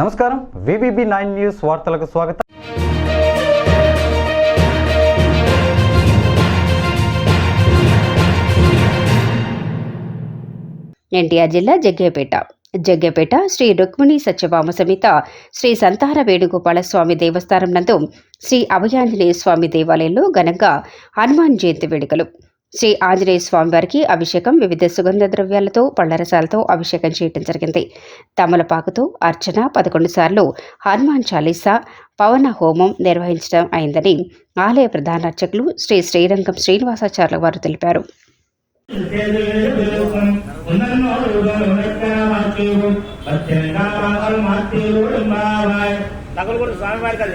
నమస్కారం. VVB nine news వార్తలకు స్వాగతం. ఎన్టీఆర్ జిల్లా జగ్గేపేట. జగ్గేపేట శ్రీ రుక్మిణి సత్యభామ సమేత శ్రీ సంతార వేణుగోపాల స్వామి దేవస్థానం నందు శ్రీ అభయాంజనేయ స్వామి దేవాలయంలో ఘనంగా హనుమాన్ జయంతి వేడుకలు. శ్రీ ఆంజనేయ స్వామి వారికి అభిషేకం వివిధ సుగంధ ద్రవ్యాలతో పళ్ళరసాలతో అభిషేకం చేయటం జరిగింది. తమలపాకుతో అర్చన పదకొండు సార్లు హనుమాన్ చాలీసా పవన హోమం నిర్వహించడం అయిందని ఆలయ ప్రధాన అర్చకులు శ్రీ శ్రీరంగం శ్రీనివాసాచార్యుల వారు తెలిపారు. నగలు కూడా స్వామివారి కదా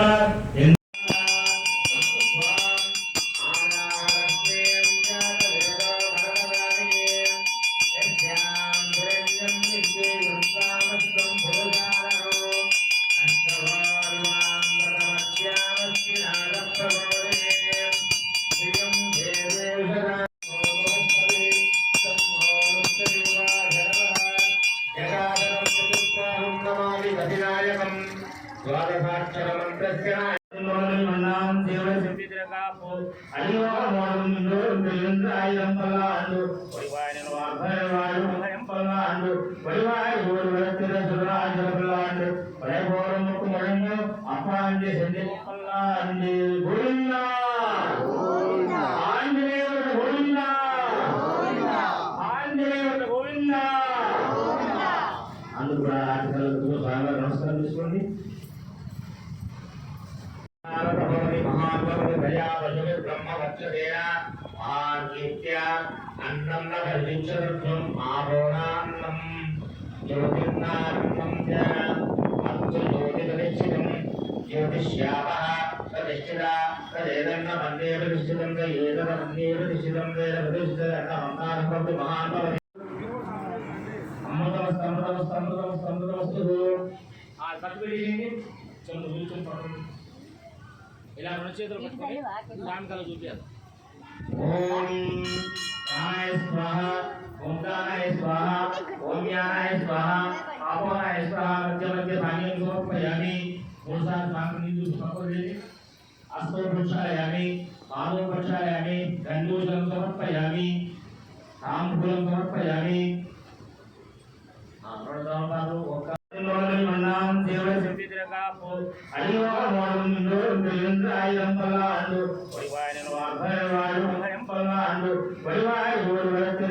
అందుకు కూడా ఆటగాళ్ళకు బాగా నమస్కారం చేసుకోండి. అన్నం కలిగించడం ఆరోణాన్నం జ్యోతిర్నాన్నం చ అత్తు జ్యోతిర్నిశ్చితం జ్యోతిష్యామ ప్రతిష్ఠిత తదేదన్న మన్యే ప్రతిష్ఠితం ఏదన మన్యే ప్రతిష్ఠితం వేద ప్రతిష్ఠిత అహంకారం భవతి మహాన్ భవతి అమృతమస్తు అమృతమస్తు అమృతమస్తు ఆ కట్టుబడి చంద్ర కూర్చొని ఇలా రెండు చేతులు పట్టుకొని స్వామి కళ చూపించాలి ఓం ప్రాణాయ స్వాహ ఓం ప్రాణాయ స్వాహ ఓం యానాయ స్వాహ ఆపోనాయ స్వాహ మధ్య మధ్య ధాన్యం సమర్పయామి మూడు సార్లు స్వామి నీళ్ళు సమర్పయామి అస్తో ప్రక్షాళయామి పాదో ప్రక్షాళయామి గండూజలం సమర్పయామి తాంబూలం సమర్పయామి காப்போ அடிவாரம் பல்லாண்டு பல்லாண்டு வருவாய் ஒரு வருத்தம்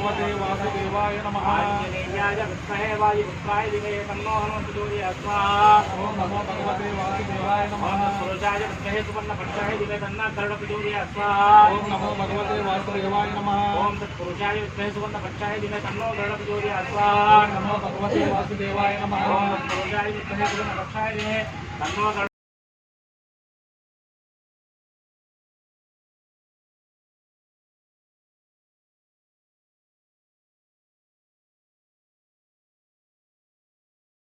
भगवदेवासुदेवाय नमः। आञ्जनेयाय विष्णवे वायुपुत्राय विधेय तन्नो नमो। भगवते वासुदेवाय नमः। सुरजाय विष्णवे नमो भगवते वासुदेवाय नमः। नमो भगवते वासुदेवाय नमः